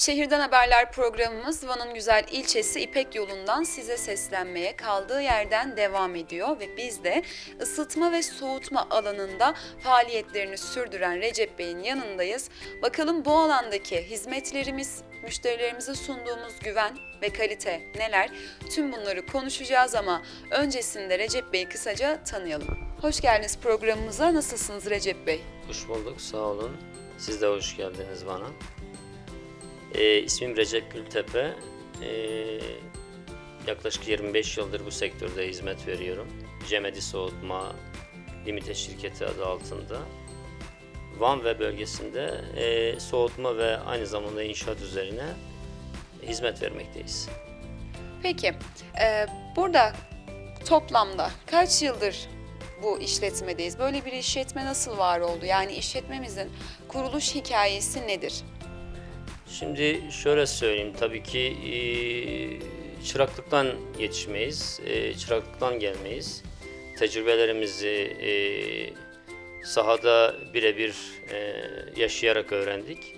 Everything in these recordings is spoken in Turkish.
Şehirden Haberler programımız Van'ın güzel ilçesi İpek yolundan size seslenmeye kaldığı yerden devam ediyor ve biz de ısıtma ve soğutma alanında faaliyetlerini sürdüren Recep Bey'in yanındayız. Bakalım bu alandaki hizmetlerimiz, müşterilerimize sunduğumuz güven ve kalite neler? Tüm bunları konuşacağız ama öncesinde Recep Bey'i kısaca tanıyalım. Hoş geldiniz programımıza. Nasılsınız Recep Bey? Hoş bulduk, sağ olun. Siz de hoş geldiniz bana. Ee, ismim Recep Gültepe. Ee, yaklaşık 25 yıldır bu sektörde hizmet veriyorum. Cemedi Soğutma Limited şirketi adı altında. Van ve bölgesinde e, soğutma ve aynı zamanda inşaat üzerine hizmet vermekteyiz. Peki, e, burada toplamda kaç yıldır bu işletmedeyiz? Böyle bir işletme nasıl var oldu? Yani işletmemizin kuruluş hikayesi nedir? Şimdi şöyle söyleyeyim, tabii ki e, çıraklıktan yetişmeyiz, e, çıraklıktan gelmeyiz. Tecrübelerimizi e, sahada birebir e, yaşayarak öğrendik.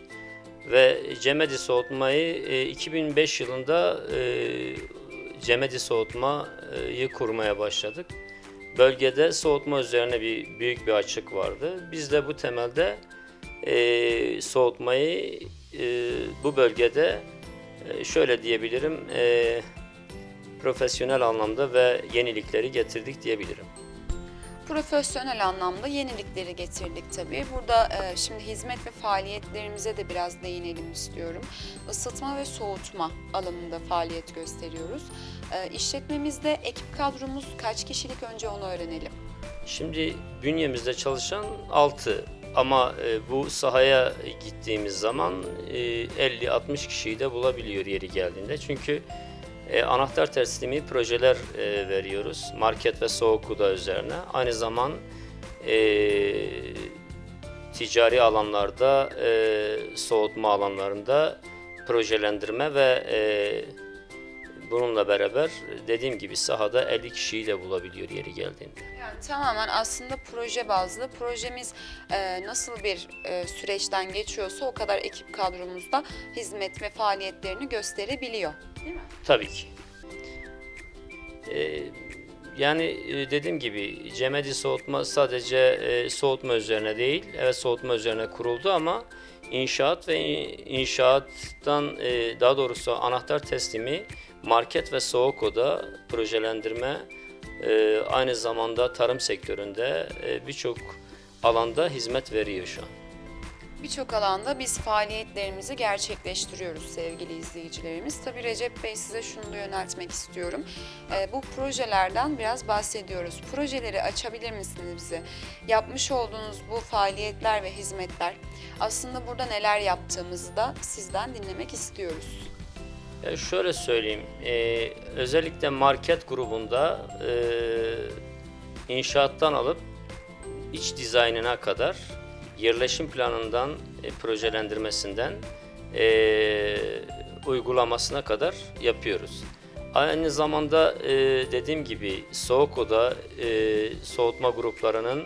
Ve Cemedi Soğutmayı e, 2005 yılında e, Cemedi Soğutmayı kurmaya başladık. Bölgede soğutma üzerine bir büyük bir açık vardı. Biz de bu temelde e, soğutmayı e, bu bölgede e, şöyle diyebilirim e, profesyonel anlamda ve yenilikleri getirdik diyebilirim. Profesyonel anlamda yenilikleri getirdik tabii. Burada e, şimdi hizmet ve faaliyetlerimize de biraz değinelim istiyorum. Isıtma ve soğutma alanında faaliyet gösteriyoruz. E, işletmemizde ekip kadromuz kaç kişilik önce onu öğrenelim. Şimdi bünyemizde çalışan 6 ama e, bu sahaya gittiğimiz zaman e, 50-60 kişiyi de bulabiliyor yeri geldiğinde. Çünkü e, anahtar teslimi projeler e, veriyoruz. Market ve soğuk oda üzerine. Aynı zaman e, ticari alanlarda, e, soğutma alanlarında projelendirme ve e, bununla beraber dediğim gibi sahada 50 kişiyi de bulabiliyor yeri geldiğinde. Yani tamamen aslında proje bazlı. Projemiz e, nasıl bir e, süreçten geçiyorsa o kadar ekip kadromuzda hizmet ve faaliyetlerini gösterebiliyor. Değil mi? Tabii ki. Ee, yani e, dediğim gibi Cemedi soğutma sadece e, soğutma üzerine değil, evet soğutma üzerine kuruldu ama inşaat ve in- inşaattan e, daha doğrusu anahtar teslimi, market ve soğuk oda projelendirme, e, aynı zamanda tarım sektöründe e, birçok alanda hizmet veriyor şu an. Birçok alanda biz faaliyetlerimizi gerçekleştiriyoruz sevgili izleyicilerimiz. Tabii Recep Bey size şunu da yöneltmek istiyorum. Ee, bu projelerden biraz bahsediyoruz. Projeleri açabilir misiniz bize? Yapmış olduğunuz bu faaliyetler ve hizmetler aslında burada neler yaptığımızı da sizden dinlemek istiyoruz. Ya şöyle söyleyeyim, e, özellikle market grubunda e, inşaattan alıp iç dizaynına kadar, yerleşim planından, e, projelendirmesinden e, uygulamasına kadar yapıyoruz. Aynı zamanda e, dediğim gibi soğuk oda, e, soğutma gruplarının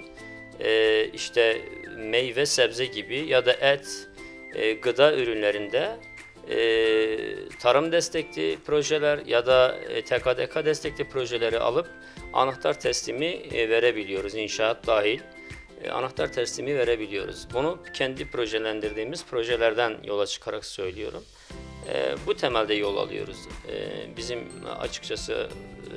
e, işte meyve sebze gibi ya da et, e, gıda ürünlerinde e, tarım destekli projeler ya da e, TKDK destekli projeleri alıp anahtar teslimi e, verebiliyoruz inşaat dahil. E, anahtar teslimi verebiliyoruz. Bunu kendi projelendirdiğimiz projelerden yola çıkarak söylüyorum. E, bu temelde yol alıyoruz. E, bizim açıkçası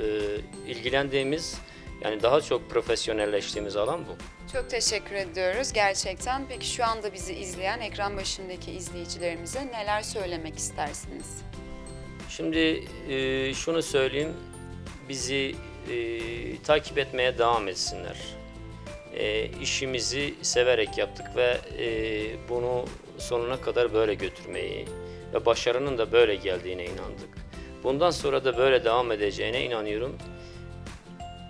e, ilgilendiğimiz yani daha çok profesyonelleştiğimiz alan bu. Çok teşekkür ediyoruz gerçekten. Peki şu anda bizi izleyen ekran başındaki izleyicilerimize neler söylemek istersiniz? Şimdi e, şunu söyleyeyim, bizi e, takip etmeye devam etsinler. E, işimizi severek yaptık ve e, bunu sonuna kadar böyle götürmeyi ve başarının da böyle geldiğine inandık. Bundan sonra da böyle devam edeceğine inanıyorum.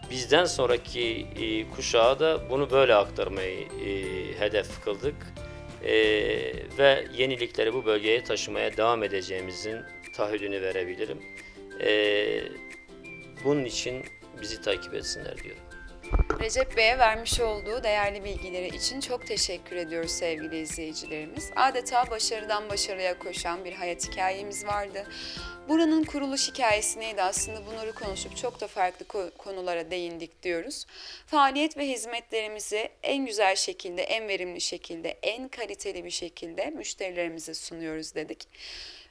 Bizden sonraki e, kuşağa da bunu böyle aktarmayı e, hedef kıldık. E, ve yenilikleri bu bölgeye taşımaya devam edeceğimizin taahhüdünü verebilirim. E, bunun için bizi takip etsinler diyorum. Recep Bey'e vermiş olduğu değerli bilgileri için çok teşekkür ediyoruz sevgili izleyicilerimiz. Adeta başarıdan başarıya koşan bir hayat hikayemiz vardı. Buranın kuruluş hikayesi neydi aslında bunları konuşup çok da farklı ko- konulara değindik diyoruz. Faaliyet ve hizmetlerimizi en güzel şekilde, en verimli şekilde, en kaliteli bir şekilde müşterilerimize sunuyoruz dedik.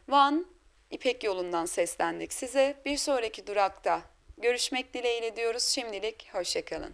Van İpek yolundan seslendik size. Bir sonraki durakta görüşmek dileğiyle diyoruz. Şimdilik hoşçakalın.